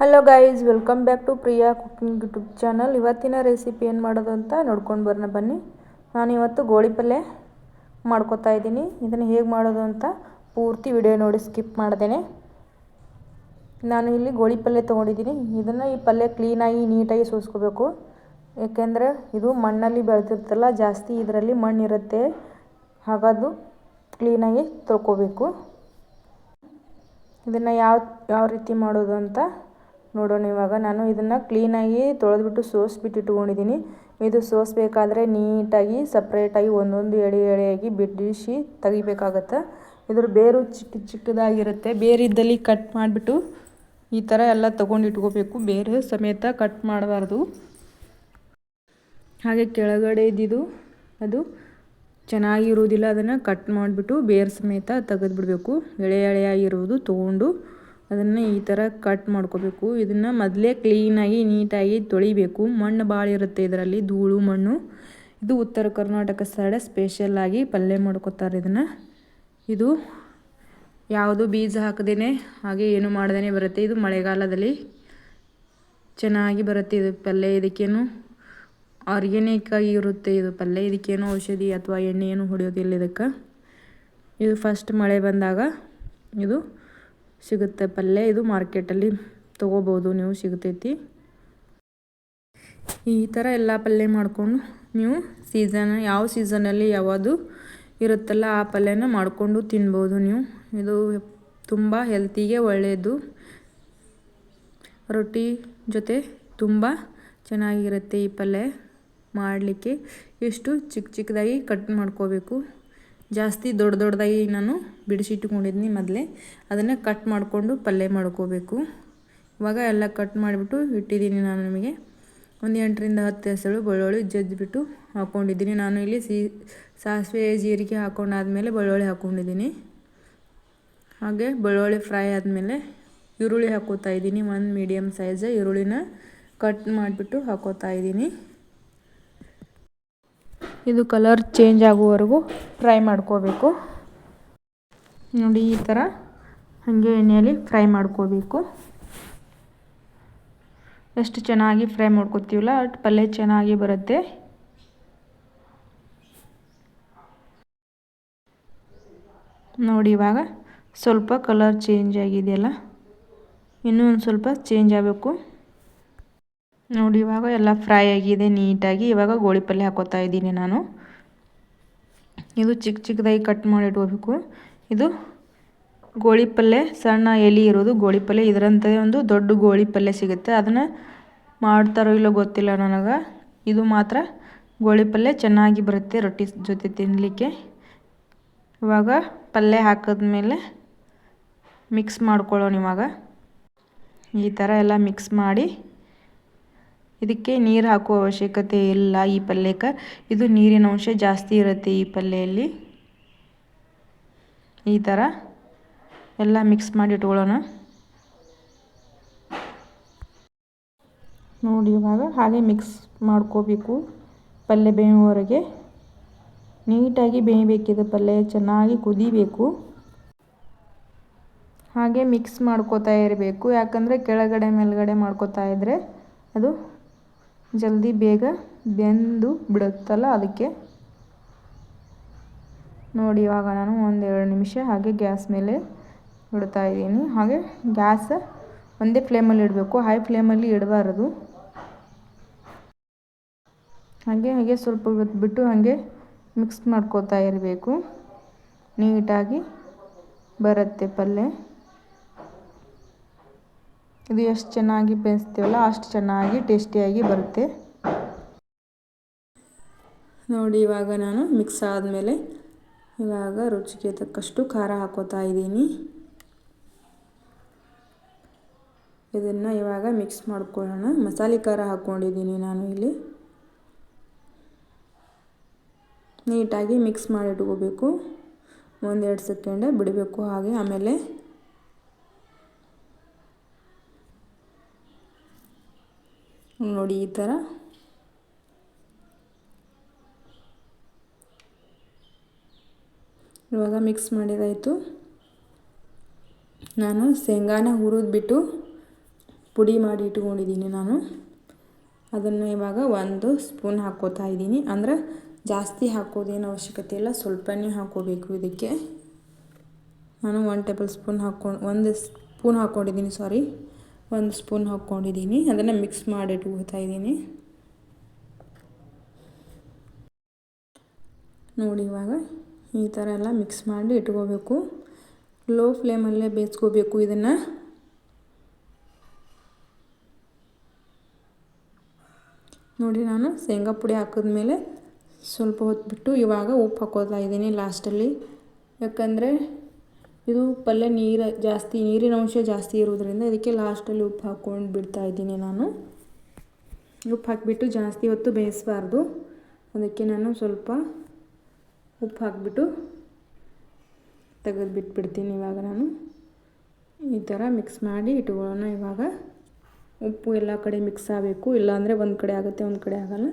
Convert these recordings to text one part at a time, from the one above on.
Hello guys welcome back to Priya cooking YouTube channel ಇವತ್ತಿನ recipe ಏನು ಮಾಡೋದು ಅಂತ ನೋಡ್ಕೊಂಡು ಬರೋಣ ಬನ್ನಿ. ನಾನು ಇವತ್ತು ಗೋಳಿ ಪಲ್ಯ ಮಾಡ್ಕೊತಾ ಇದ್ದೀನಿ. ಇದನ್ನು ಹೇಗೆ ಮಾಡೋದು ಅಂತ ಪೂರ್ತಿ ವಿಡಿಯೋ ನೋಡಿ ಸ್ಕಿಪ್ ಮಾಡ್ದೇನೆ. ನಾನು ಇಲ್ಲಿ ಗೋಳಿ ಪಲ್ಯ ತೊಗೊಂಡಿದ್ದೀನಿ. ಇದನ್ನು ಈ ಪಲ್ಯ ಕ್ಲೀನಾಗಿ ನೀಟಾಗಿ ಸೋಸ್ಕೋಬೇಕು. ಏಕೆಂದರೆ ಇದು ಮಣ್ಣಲ್ಲಿ ಬೆಳೆದಿರ್ತಲ್ಲ ಜಾಸ್ತಿ ಇದರಲ್ಲಿ ಮಣ್ಣಿರುತ್ತೆ ಹಾಗದು ಕ್ಲೀನಾಗಿ ತೊಳ್ಕೋಬೇಕು. ಇದನ್ನು ಯಾವ ಯಾವ ರೀತಿ ಮಾಡೋದು ಅಂತ ನೋಡೋಣ ಇವಾಗ. ನಾನು ಇದನ್ನು ಕ್ಲೀನಾಗಿ ತೊಳೆದ್ಬಿಟ್ಟು ಸೋಸ್ಬಿಟ್ಟು ಇಟ್ಕೊಂಡಿದ್ದೀನಿ ಇದು ಸೋಸಬೇಕಾದ್ರೆ ನೀಟಾಗಿ ಸಪ್ರೇಟಾಗಿ ಒಂದೊಂದು ಎಳೆ ಎಳೆಯಾಗಿ ಬಿಡಿಸಿ ತೆಗಿಬೇಕಾಗತ್ತೆ. ಇದ್ರ ಬೇರು ಚಿಕ್ಕ ಚಿಕ್ಕದಾಗಿರುತ್ತೆ. ಬೇರಿದ್ದಲ್ಲಿ ಕಟ್ ಮಾಡಿಬಿಟ್ಟು ಈ ಥರ ಎಲ್ಲ ತೊಗೊಂಡು ಇಟ್ಕೋಬೇಕು. ಬೇರೆ ಸಮೇತ ಕಟ್ ಮಾಡಬಾರ್ದು. ಹಾಗೆ ಕೆಳಗಡೆ ಇದ್ದಿದ್ದು ಅದು ಚೆನ್ನಾಗಿರುವುದಿಲ್ಲ. ಅದನ್ನು ಕಟ್ ಮಾಡಿಬಿಟ್ಟು ಬೇರು ಸಮೇತ ತೆಗೆದುಬಿಡಬೇಕು. ಎಳೆ ಎಳೆಯಾಗಿರುವುದು ತೊಗೊಂಡು ಅದನ್ನು ಈ ಥರ ಕಟ್ ಮಾಡ್ಕೋಬೇಕು. ಇದನ್ನು ಮೊದಲೇ ಕ್ಲೀನಾಗಿ ನೀಟಾಗಿ ತೊಳಿಬೇಕು. ಮಣ್ಣು ಭಾಳ ಇರುತ್ತೆ ಇದರಲ್ಲಿ, ಧೂಳು, ಮಣ್ಣು. ಇದು ಉತ್ತರ ಕರ್ನಾಟಕ ಸೈಡ್ ಸ್ಪೆಷಲ್ಲಾಗಿ ಪಲ್ಯ ಮಾಡ್ಕೋತಾರೆ ಇದನ್ನು. ಇದು ಯಾವುದು ಬೀಜ ಹಾಕದೇ ಹಾಗೆ ಏನು ಮಾಡ್ದೇ ಬರುತ್ತೆ. ಇದು ಮಳೆಗಾಲದಲ್ಲಿ ಚೆನ್ನಾಗಿ ಬರುತ್ತೆ ಇದು ಪಲ್ಯ. ಇದಕ್ಕೇನು ಆರ್ಗ್ಯಾನಿಕ್ ಆಗಿ ಇರುತ್ತೆ ಇದು ಪಲ್ಯ. ಇದಕ್ಕೇನು ಔಷಧಿ ಅಥವಾ ಎಣ್ಣೆ ಏನು ಹೊಡೆಯೋದಿಲ್ಲ ಇದಕ್ಕೆ. ಇದು ಫಸ್ಟ್ ಮಳೆ ಬಂದಾಗ ಇದು ಸಿಗುತ್ತೆ ಪಲ್ಯ. ಇದು ಮಾರ್ಕೆಟಲ್ಲಿ ತೊಗೋಬೋದು, ನೀವು ಸಿಗ್ತೈತಿ. ಈ ಥರ ಎಲ್ಲ ಪಲ್ಯ ಮಾಡಿಕೊಂಡು ನೀವು ಸೀಸನ್, ಯಾವ ಸೀಸನಲ್ಲಿ ಯಾವುದು ಇರುತ್ತಲ್ಲ ಆ ಪಲ್ಯನ ಮಾಡಿಕೊಂಡು ತಿನ್ಬೋದು ನೀವು. ಇದು ತುಂಬ ಹೆಲ್ತಿಗೆ ಒಳ್ಳೆಯದು. ರೊಟ್ಟಿ ಜೊತೆ ತುಂಬ ಚೆನ್ನಾಗಿರುತ್ತೆ ಈ ಪಲ್ಯ. ಮಾಡಲಿಕ್ಕೆ ಎಷ್ಟು ಚಿಕ್ಕ ಚಿಕ್ಕದಾಗಿ ಕಟ್ ಮಾಡ್ಕೋಬೇಕು. ಜಾಸ್ತಿ ದೊಡ್ಡ ದೊಡ್ಡದಾಗಿ ನಾನು ಬಿಡಿಸಿಟ್ಕೊಂಡಿದ್ದೀನಿ ಮೊದಲೇ. ಅದನ್ನು ಕಟ್ ಮಾಡಿಕೊಂಡು ಪಲ್ಯ ಮಾಡ್ಕೋಬೇಕು. ಇವಾಗ ಎಲ್ಲ ಕಟ್ ಮಾಡಿಬಿಟ್ಟು ಇಟ್ಟಿದ್ದೀನಿ ನಾನು ನಿಮಗೆ. ಒಂದು ಎಂಟರಿಂದ ಹತ್ತು ಹೆಸರು ಬೆಳ್ಳುಳ್ಳಿ ಜಜ್ಜಿಬಿಟ್ಟು ಹಾಕ್ಕೊಂಡಿದ್ದೀನಿ ನಾನು ಇಲ್ಲಿ ಸಿ, ಸಾಸಿವೆ, ಜೀರಿಗೆ ಹಾಕೊಂಡಾದ್ಮೇಲೆ ಬೆಳ್ಳುಳ್ಳಿ ಹಾಕ್ಕೊಂಡಿದ್ದೀನಿ ಹಾಗೆ ಬೆಳ್ಳುಳ್ಳಿ ಫ್ರೈ ಆದಮೇಲೆ ಈರುಳ್ಳಿ ಹಾಕೋತಾ ಇದ್ದೀನಿ. ಒಂದು ಮೀಡಿಯಮ್ ಸೈಜ್ ಈರುಳ್ಳಿನ ಕಟ್ ಮಾಡಿಬಿಟ್ಟು ಹಾಕೋತಾ ಇದ್ದೀನಿ. ಇದು ಕಲರ್ ಚೇಂಜ್ ಆಗುವವರೆಗೂ ಫ್ರೈ ಮಾಡ್ಕೋಬೇಕು. ನೋಡಿ ಈ ಥರ ಹಾಗೆ ಎಣ್ಣೆಯಲ್ಲಿ ಫ್ರೈ ಮಾಡ್ಕೋಬೇಕು. ಎಷ್ಟು ಚೆನ್ನಾಗಿ ಫ್ರೈ ಮಾಡ್ಕೋತೀವಲ್ಲ ಅಷ್ಟು ಪಲ್ಯ ಚೆನ್ನಾಗಿ ಬರುತ್ತೆ. ನೋಡಿ ಇವಾಗ ಸ್ವಲ್ಪ ಕಲರ್ ಚೇಂಜ್ ಆಗಿದೆಯಲ್ಲ, ಇನ್ನೂ ಒಂದು ಸ್ವಲ್ಪ ಚೇಂಜ್ ಆಗಬೇಕು. ನೋಡಿ, ಇವಾಗ ಎಲ್ಲ ಫ್ರೈ ಆಗಿದೆ, ನೀಟಾಗಿ. ಇವಾಗ ಗೋಳಿ ಪಲ್ಯ ಹಾಕೋತಾ ಇದ್ದೀನಿ ನಾನು. ಇದು ಚಿಕ್ಕ ಚಿಕ್ಕದಾಗಿ ಕಟ್ ಮಾಡಿ ಇಟ್ಕೋಬೇಕು ಇದು ಗೋಳಿ ಪಲ್ಯ, ಸಣ್ಣ ಎಲೆ ಇರೋದು ಗೋಳಿ ಪಲ್ಯ. ಇದರಂಥದ್ದೇ ಒಂದು ದೊಡ್ಡ ಗೋಳಿ ಪಲ್ಯ ಸಿಗುತ್ತೆ. ಅದನ್ನು ಮಾಡ್ತಾರೋ ಇಲ್ಲೋ ಗೊತ್ತಿಲ್ಲ ನನಗೆ. ಇದು ಮಾತ್ರ ಗೋಳಿ ಪಲ್ಯ ಚೆನ್ನಾಗಿ ಬರುತ್ತೆ ರೊಟ್ಟಿ ಜೊತೆ ತಿನ್ನಲಿಕ್ಕೆ ಇವಾಗ ಪಲ್ಯ ಹಾಕಿದ್ಮೇಲೆ ಮಿಕ್ಸ್ ಮಾಡ್ಕೊಳ್ಳೋಣ ಇವಾಗ. ಈ ಥರ ಎಲ್ಲ ಮಿಕ್ಸ್ ಮಾಡಿ ಇದಕ್ಕೆ ನೀರು ಹಾಕುವ ಅವಶ್ಯಕತೆ ಇಲ್ಲ ಈ ಪಲ್ಯಕ್ಕೆ ಇದು ನೀರಿನ ಅಂಶ ಜಾಸ್ತಿ ಇರುತ್ತೆ ಈ ಪಲ್ಯಲ್ಲಿ ಈ ಥರ ಎಲ್ಲ ಮಿಕ್ಸ್ ಮಾಡಿ ಇಟ್ಕೊಳ್ಳೋಣ. ನೋಡಿ ಇವಾಗ ಹಾಗೆ ಮಿಕ್ಸ್ ಮಾಡ್ಕೋಬೇಕು ಪಲ್ಯ ಬೇಯುವವರೆಗೆ. ನೀಟಾಗಿ ಬೇಯಬೇಕಿದೆ ಪಲ್ಯ, ಚೆನ್ನಾಗಿ ಕುದಿಬೇಕು. ಹಾಗೆ ಮಿಕ್ಸ್ ಮಾಡ್ಕೋತಾ ಇರಬೇಕು. ಯಾಕಂದರೆ ಕೆಳಗಡೆ ಮೇಲ್ಗಡೆ ಮಾಡ್ಕೋತಾ ಇದ್ದರೆ ಅದು ಜಲ್ದಿ ಬೇಗ ಬೆಂದು ಬಿಡುತ್ತಲ್ಲ ಅದಕ್ಕೆ? ನೋಡಿ, ಇವಾಗ ನಾನು ಒಂದೆರಡು ನಿಮಿಷ ಹಾಗೆ ಗ್ಯಾಸ್ ಮೇಲೆ ಇಡ್ತಾ ಇದ್ದೀನಿ. ಹಾಗೆ ಗ್ಯಾಸ್ ಒಂದೇ ಫ್ಲೇಮಲ್ಲಿ ಇಡಬೇಕು. ಹೈ ಫ್ಲೇಮಲ್ಲಿ ಇಡಬಾರದು. ಹಾಗೆ ಹಾಗೆ ಸ್ವಲ್ಪ ಬಿಟ್ಟು ಹಾಗೆ ಮಿಕ್ಸ್ ಮಾಡ್ಕೋತಾ ಇರಬೇಕು. ನೀಟಾಗಿ ಬರುತ್ತೆ ಪಲ್ಯ ಇದು ಎಷ್ಟು ಚೆನ್ನಾಗಿ ಬೇಯಿಸ್ತೀವಲ್ಲ ಅಷ್ಟು ಚೆನ್ನಾಗಿ ಟೇಸ್ಟಿಯಾಗಿ ಬರುತ್ತೆ. ನೋಡಿ, ಇವಾಗ ನಾನು ಮಿಕ್ಸ್ ಆದಮೇಲೆ ಇವಾಗ ರುಚಿಗೆ ತಕ್ಕಷ್ಟು ಖಾರ ಹಾಕೋತಾ ಇದ್ದೀನಿ. ಇದನ್ನು ಇವಾಗ ಮಿಕ್ಸ್ ಮಾಡ್ಕೊಳ್ಳೋಣ. ಮಸಾಲೆ ಖಾರ ಹಾಕ್ಕೊಂಡಿದ್ದೀನಿ ನಾನು ಇಲ್ಲಿ. ನೀಟಾಗಿ ಮಿಕ್ಸ್ ಮಾಡಿ ಇಟ್ಕೋಬೇಕು. ಒಂದೆರಡು ಸೆಕೆಂಡ್ ಬಿಡಬೇಕು ಹಾಗೆ. ಆಮೇಲೆ ನೋಡಿ ಈ ಥರ. ಇವಾಗ ಮಿಕ್ಸ್ ಮಾಡಿದಾಯಿತು. ನಾನು ಶೇಂಗಾನ ಹುರಿದ್ಬಿಟ್ಟು ಪುಡಿ ಮಾಡಿ ಇಟ್ಕೊಂಡಿದ್ದೀನಿ ನಾನು. ಅದನ್ನು ಇವಾಗ ಒಂದು ಸ್ಪೂನ್ ಹಾಕ್ಕೋತಾ ಇದ್ದೀನಿ. ಅಂದ್ರೆ ಜಾಸ್ತಿ ಹಾಕೋದೇನು ಅವಶ್ಯಕತೆ ಇಲ್ಲ, ಸ್ವಲ್ಪನೇ ಹಾಕೋಬೇಕು ಇದಕ್ಕೆ. ನಾನು ಒನ್ ಟೇಬಲ್ ಸ್ಪೂನ್ ಹಾಕ್ಕೊಂಡು ಒಂದು ಸ್ಪೂನ್ ಹಾಕ್ಕೊಂಡಿದ್ದೀನಿ ಸಾರಿ ಒಂದು ಸ್ಪೂನ್ ಹಾಕ್ಕೊಂಡಿದ್ದೀನಿ. ಅದನ್ನು ಮಿಕ್ಸ್ ಮಾಡಿ ಇಟ್ಕೋತಾ ಇದ್ದೀನಿ. ನೋಡಿ ಇವಾಗ ಈ ಥರ ಎಲ್ಲ ಮಿಕ್ಸ್ ಮಾಡಿ ಇಟ್ಕೋಬೇಕು. ಲೋ ಫ್ಲೇಮಲ್ಲೇ ಬೇಯಿಸ್ಕೋಬೇಕು ಇದನ್ನು. ನೋಡಿ ನಾನು ಶೇಂಗಾ ಪುಡಿ ಹಾಕಿದ್ಮೇಲೆ ಸ್ವಲ್ಪ ಹೊತ್ತು ಬಿಟ್ಟು ಇವಾಗ ಉಪ್ಪು ಹಾಕೋತಾ ಇದ್ದೀನಿ ಲಾಸ್ಟಲ್ಲಿ. ಯಾಕಂದರೆ ಇದು ಪಲ್ಯ ನೀರು ಜಾಸ್ತಿ, ನೀರಿನ ಅಂಶ ಜಾಸ್ತಿ ಇರೋದ್ರಿಂದ ಇದಕ್ಕೆ ಲಾಸ್ಟಲ್ಲಿ ಉಪ್ಪು ಹಾಕ್ಕೊಂಡು ಬಿಡ್ತಾ ಇದ್ದೀನಿ ನಾನು. ಉಪ್ಪು ಹಾಕಿಬಿಟ್ಟು ಜಾಸ್ತಿ ಹೊತ್ತು ಬೇಯಿಸಬಾರ್ದು. ಅದಕ್ಕೆ ನಾನು ಸ್ವಲ್ಪ ಉಪ್ಪು ಹಾಕಿಬಿಟ್ಟು ತೆಗೆದು ಬಿಟ್ಬಿಡ್ತೀನಿ ಇವಾಗ ನಾನು. ಈ ಥರ ಮಿಕ್ಸ್ ಮಾಡಿ ಇಟ್ಕೊಳ್ಳೋಣ ಇವಾಗ. ಉಪ್ಪು ಎಲ್ಲ ಕಡೆ ಮಿಕ್ಸ್ ಆಗಬೇಕು. ಇಲ್ಲಾಂದರೆ ಒಂದು ಕಡೆ ಆಗುತ್ತೆ, ಒಂದು ಕಡೆ ಆಗಲ್ಲ.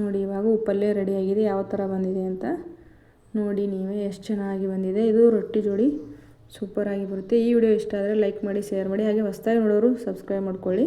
ನೋಡಿ ಇವಾಗ ಉಪ್ಪಲ್ಲೇ ರೆಡಿಯಾಗಿದೆ ಯಾವ ಥರ ಬಂದಿದೆ ಅಂತ. ನೋಡಿ ನೀವೇ ಎಷ್ಟು ಚೆನ್ನಾಗಿ ಬಂದಿದೆ. ಇದು ರೊಟ್ಟಿ ಜೋಡಿ ಸೂಪರಾಗಿ ಬರುತ್ತೆ. ಈ ವಿಡಿಯೋ ಇಷ್ಟ ಆದರೆ ಲೈಕ್ ಮಾಡಿ, ಶೇರ್ ಮಾಡಿ, ಹಾಗೆ ಹೊಸ್ದಾಗಿ ನೋಡೋರು ಸಬ್ಸ್ಕ್ರೈಬ್ ಮಾಡ್ಕೊಳ್ಳಿ.